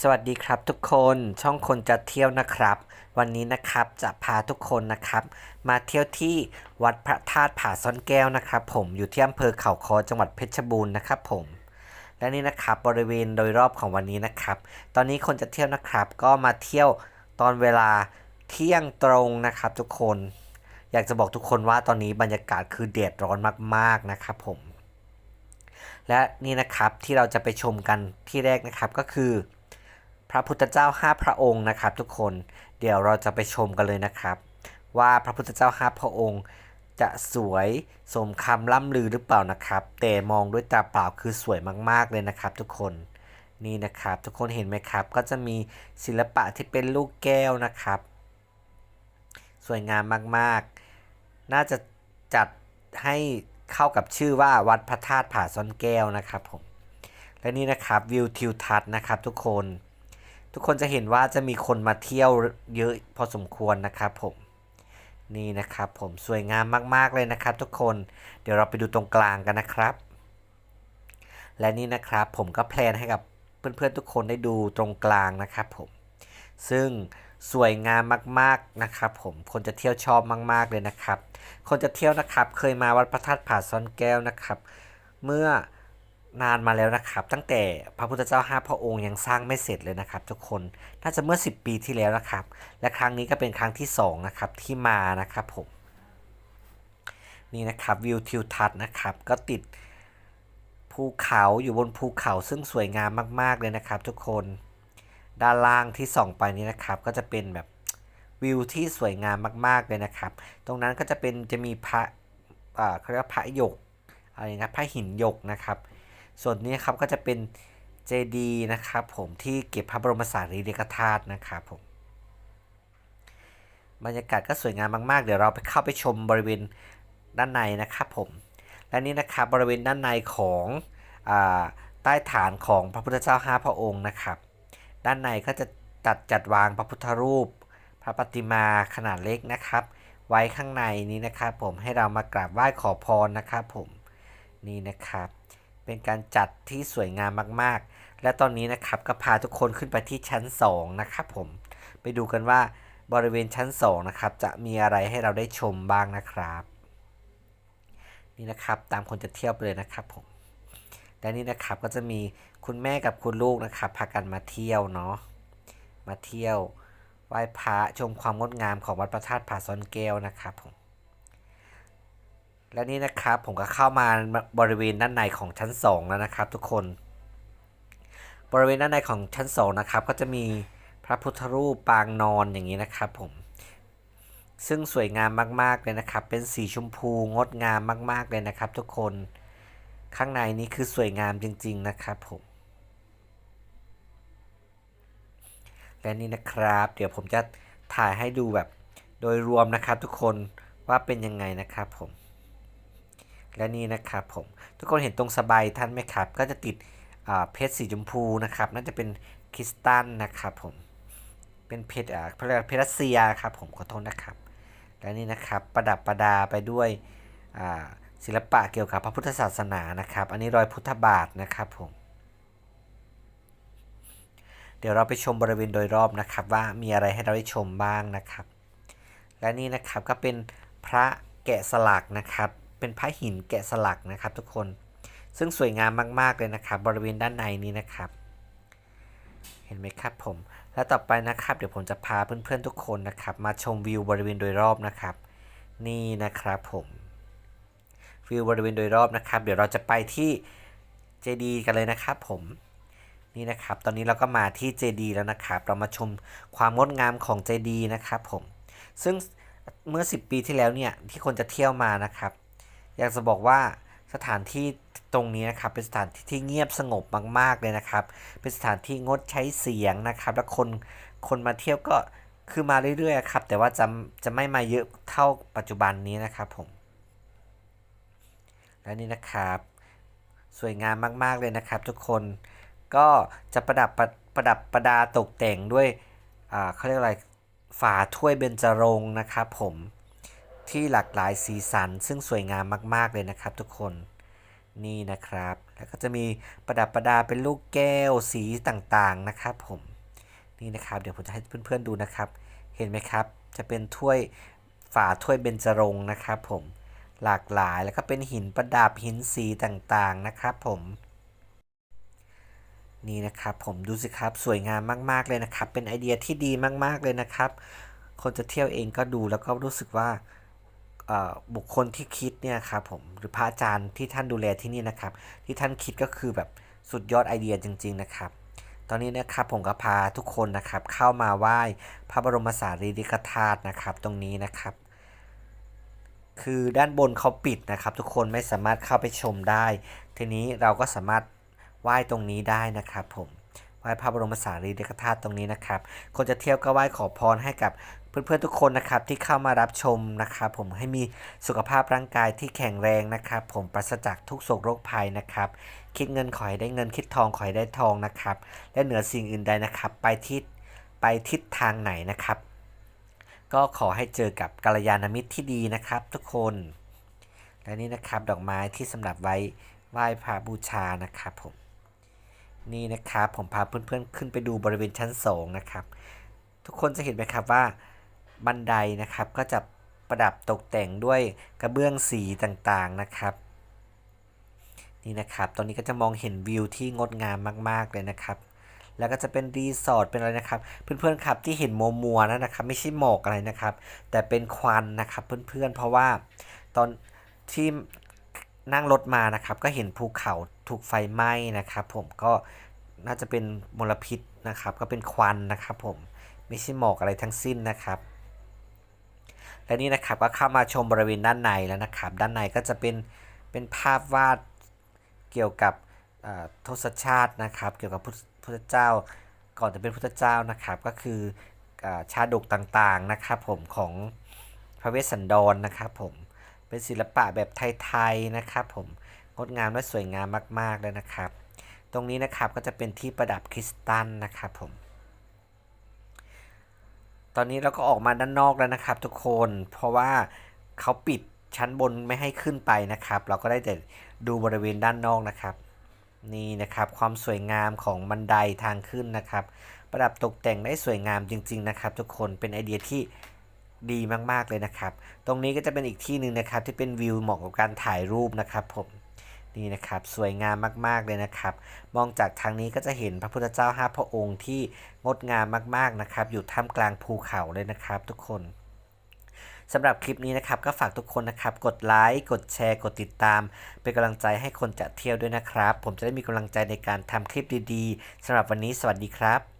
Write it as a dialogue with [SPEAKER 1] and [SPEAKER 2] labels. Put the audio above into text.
[SPEAKER 1] สวัสดีครับทุกคนช่องคนจะเที่ยวนะครับ วันนี้นะครับจะพาทุกคนนะครับ มาเที่ยวที่วัดพระธาตุผาซ่อนแก้วนะครับ ผมอยู่ที่อำเภอเขาคอจังหวัดเพชรบูรณ์นะครับ ผม และนี่นะครับบริเวณโดยรอบของวันนี้นะครับ ตอนนี้คนจะเที่ยวนะครับ ก็มาเที่ยวตอนเวลาเที่ยงตรงนะครับ ทุกคน อยากจะบอกทุกคนว่าตอนนี้บรรยากาศคือแดดร้อนมาก ๆนะครับ ผม และนี่นะครับที่เราจะไปชมกันที่แรกนะครับก็คือ พระพุทธเจ้า5พระองค์นะครับ ทุกคนเดี๋ยวเราจะไปชมกันเลยนะครับ ว่าพระพุทธเจ้า5พระองค์ จะสวยสมคำล่ำลือหรือเปล่านะครับ แต่มองด้วยตาเปล่าคือสวยมากๆเลยนะครับ ทุกคนนี่นะครับ ทุกคนเห็นไหมครับ ก็จะมีศิลปะที่เป็นลูกแก้วนะครับ สวยงามมากๆ น่าจะจัดให้เข้ากับชื่อว่าวัดพระธาตุผาซ่อนแก้วนะครับผมและนี่นะครับวิวทิวทัศน์นะครับทุกคน ทุกคนจะเห็นว่าจะมีคนมาเที่ยวเยอะพอสมควรนะครับผมนี่นะครับผมสวยงามมาก ๆ เลยนะครับ ทุกคนเดี๋ยวเราไปดูตรงกลางกันนะครับ และนี่นะครับผมก็แพลนให้กับเพื่อนๆทุกคนได้ดูตรงกลางนะครับผมซึ่งสวยงามมากๆนะครับผมคนจะเที่ยวชอบมาก ๆเลยนะครับ คนจะเที่ยวนะครับเคยมาวัดพระธาตุผาซ่อนแก้วนะครับ เมื่อ นานมาแล้วนะครับ ตั้งแต่พระพุทธเจ้าห้าพระองค์ยังสร้างไม่เสร็จเลยนะครับ ทุกคนน่าจะเมื่อ 10 ปีที่แล้วนะครับ และครั้งนี้ก็เป็นครั้งที่2นะครับที่มานะครับผมนี่นะครับวิวทิวทัศน์นะครับ ก็ติดภูเขาอยู่บนภูเขาซึ่งสวยงามมาก ๆ เลยนะครับ ทุกคนด้านล่างที่ส่องไปนี้นะครับ ก็จะเป็นแบบวิวที่สวยงามมาก ๆ เลยนะครับ ตรงนั้นก็จะเป็นจะมีพระเขาเรียกว่าพระหยกอะไรนะพระหินหยกนะครับ ส่วนนี้ครับก็จะเป็นเจดีย์นะครับผมที่เก็บพระบรมสารีริกธาตุนะครับผมบรรยากาศก็สวยงามมาก ๆ เดี๋ยวเราไปเข้าไปชมบริเวณด้านในนะครับผม และนี่นะครับบริเวณด้านในของอใต้ฐานของพระพุทธเจ้าห้าพระองค์นะครับ ด้านในก็จะจัดจัดวางพระพุทธรูป พระปฏิมาขนาดเล็กนะครับ ไว้ข้างในนี้นะครับผมให้เรามากราบไหว้ขอพรนะครับผมนี่นะครับ เป็นการจัดที่สวยงามมากๆ และตอนนี้นะครับก็พาทุกคนขึ้นไปที่ชั้น 2 นะครับผม ไปดูกันว่าบริเวณชั้น 2 นะครับ จะมีอะไรให้เราได้ชมบ้างนะครับ นี่นะครับตามคนจะเที่ยวไปเลยนะครับผม และนี่นะครับก็จะมีคุณแม่กับคุณลูกนะครับพากันมาเที่ยวเนาะ มาเที่ยวไหว้พระชมความงดงามของวัดพระธาตุผาซ่อนแก้วนะครับผม และนี่นะครับผมก็เข้ามาบริเวณด้านในของชั้น 2 แล้วนะครับ ทุกคน บริเวณด้านในของชั้น 2 นะครับ ก็จะมีพระพุทธรูปปางนอนอย่างนี้นะครับผม ซึ่งสวยงามมาก ๆ เลยนะครับ เป็นสีชมพูงดงามมาก ๆ เลยนะครับ ทุกคนข้างในนี้คือสวยงามจริง ๆ นะครับผม และนี่นะครับ เดี๋ยวผมจะถ่ายให้ดูแบบโดยรวมนะครับ ทุกคนว่าเป็นยังไงนะครับผม และนี่นะครับผมทุกคนเห็นตรงสบายท่านไหมครับ ก็จะติดเพชรสีชมพูนะครับ น่าจะเป็นคริสตัลนะครับผมเป็นเพชรอ่าเขาเรียกว่าเพชรรัสเซียครับผมขอโทษนะครับ และนี่นะครับประดับประดาไปด้วยศิลปะเกี่ยวกับพระพุทธศาสนานะครับ อันนี้รอยพุทธบาทนะครับผมเดี๋ยวเราไปชมบริเวณโดยรอบนะครับ ว่ามีอะไรให้เราได้ชมบ้างนะครับ และนี่นะครับก็เป็นพระแกะสลักนะครับ เป็นพระหินแกะสลักนะครับทุกคน ซึ่งสวยงามมากๆเลยนะครับ บริเวณด้านในนี้นะครับ เห็นไหมครับผม และต่อไปนะครับ เดี๋ยวผมจะพาเพื่อนๆทุกคนนะครับ มาชมวิวบริเวณโดยรอบนะครับ นี่นะครับผมวิวบริเวณโดยรอบนะครับ เดี๋ยวเราจะไปที่เจดีกันเลยนะครับผมนี่นะครับ ตอนนี้เราก็มาที่เจดีแล้วนะครับ เรามาชมความงดงามของเจดีนะครับผม ซึ่งเมื่อ 10 ปีที่แล้วเนี่ยที่คนจะเที่ยวมานะครับ อยากจะบอกว่าสถานที่ตรงนี้นะครับเป็นสถานที่ที่เงียบสงบมาก ๆ เลยนะครับ เป็นสถานที่งดใช้เสียงนะครับ และคนคนมาเที่ยวก็คือมาเรื่อย ๆ ครับ แต่ว่าจะจะไม่มาเยอะเท่าปัจจุบันนี้นะครับผม และนี่นะครับ สวยงามมาก ๆ เลยนะครับ ทุกคนก็จะประดับประประดับประดาตกแต่งด้วยอ่าเขาเรียกอะไรฝาถ้วยเบญจรงค์นะครับผม ที่หลากหลายสีสัน ซึ่งสวยงามมาก ๆ เลยนะครับทุกคนนี่นะครับ แล้วก็จะมีประดับประดาเป็นลูกแก้วสีต่างๆนะครับผมนี่นะครับ เดี๋ยวผมจะให้เพื่อนๆดูนะครับ เห็นไหมครับ จะเป็นถ้วยฝาถ้วยเบญจรงค์นะครับ ผมหลากหลายแล้วก็เป็นหินประดับหินสีต่างๆนะครับผมนี่นะครับผมดูสิครับสวยงามมากๆเลยนะครับ เป็นไอเดียที่ดีมากๆเลยนะครับ คนจะเที่ยวเองก็ดูแล้วก็รู้สึกว่า บุคคลที่คิดเนี่ยครับผมหรือพระอาจารย์ที่ท่านดูแลที่นี่นะครับ ที่ท่านคิดก็คือแบบสุดยอดไอเดียจริง ๆนะครับ ตอนนี้นะครับผมก็พาทุกคนนะครับเข้ามาไหว้พระบรมสารีริกธาตุนะครับ ตรงนี้นะครับ คือด้านบนเขาปิดนะครับ ทุกคนไม่สามารถเข้าไปชมได้ ทีนี้เราก็สามารถไหว้ตรงนี้ได้นะครับผม ไหว้พระบรมสารีริกธาตุตรงนี้นะครับคนจะเที่ยวก็ไหว้ขอพรให้กับเพื่อนๆทุกคนนะครับที่เข้ามารับชมนะครับผมให้มีสุขภาพร่างกายที่แข็งแรงนะครับผมปราศจากทุกโศกโรคภัยนะครับ คิดเงินขอให้ได้เงินคิดทองขอให้ได้ทองนะครับ และเหนือสิ่งอื่นใดนะครับ ไปทิศไปทิศทางไหนนะครับ ก็ขอให้เจอกับกัลยาณมิตรที่ดีนะครับ ทุกคน และนี่นะครับดอกไม้ที่สำหรับไว้ไหว้พระบูชานะครับผม นี่นะครับ ผมพาเพื่อนๆขึ้นไปดูบริเวณชั้นสองนะครับ ทุกคนจะเห็นไหมครับว่าบันไดนะครับก็จะประดับตกแต่งด้วยกระเบื้องสีต่างๆนะครับ นี่นะครับ ตอนนี้ก็จะมองเห็นวิวที่งดงามมาก ๆเลยนะครับ แล้วก็จะเป็นรีสอร์ทเป็นอะไรนะครับ เพื่อนๆครับที่เห็นมัวมัวนะนะครับ ไม่ใช่หมอกอะไรนะครับ แต่เป็นควันนะครับ เพื่อนๆเพราะว่าตอนที่ นั่งรถมานะครับ ก็เห็นภูเขาถูกไฟไหม้นะครับ ผมก็น่าจะเป็นมลพิษนะครับ ก็เป็นควันนะครับ ผมไม่ใช่หมอกอะไรทั้งสิ้นนะครับ และนี่นะครับก็เข้ามาชมบริเวณด้านในแล้วนะครับ ด้านในก็จะเป็นเป็นภาพวาดเกี่ยวกับทศชาตินะครับ เกี่ยวกับพุทธพุทธเจ้าก่อนจะเป็นพุทธเจ้านะครับ ก็คือเอ่อชาดกต่างๆนะครับ ผมของพระเวสสันดรนะครับ ผม เป็นศิลปะแบบไทยๆนะครับผมงดงามและสวยงามมากๆเลยนะครับ ตรงนี้นะครับก็จะเป็นที่ประดับคริสตัลนะครับผม ตอนนี้เราก็ออกมาด้านนอกแล้วนะครับ ทุกคนเพราะว่าเขาปิดชั้นบนไม่ให้ขึ้นไปนะครับ เราก็ได้แต่ดูบริเวณด้านนอกนะครับนี่นะครับความสวยงามของบันไดทางขึ้นนะครับ ประดับตกแต่งได้สวยงามจริง ๆ นะครับ ทุกคนเป็นไอเดียที่ ดีมากๆเลยนะครับ ตรงนี้ก็จะเป็นอีกที่หนึ่งนะครับ ที่เป็นวิวเหมาะกับการถ่ายรูปนะครับผมนี่นะครับสวยงามมากๆเลยนะครับ มองจากทางนี้ก็จะเห็นพระพุทธเจ้าห้าพระองค์ที่งดงามมากๆนะครับ อยู่ท่ามกลางภูเขาเลยนะครับ ทุกคนสำหรับคลิปนี้นะครับก็ฝากทุกคนนะครับ กดไลค์กดแชร์ กดติดตาม เป็นกำลังใจให้คนจะเที่ยวด้วยนะครับ ผมจะได้มีกำลังใจในการทำคลิปดีๆสำหรับวันนี้สวัสดีครับ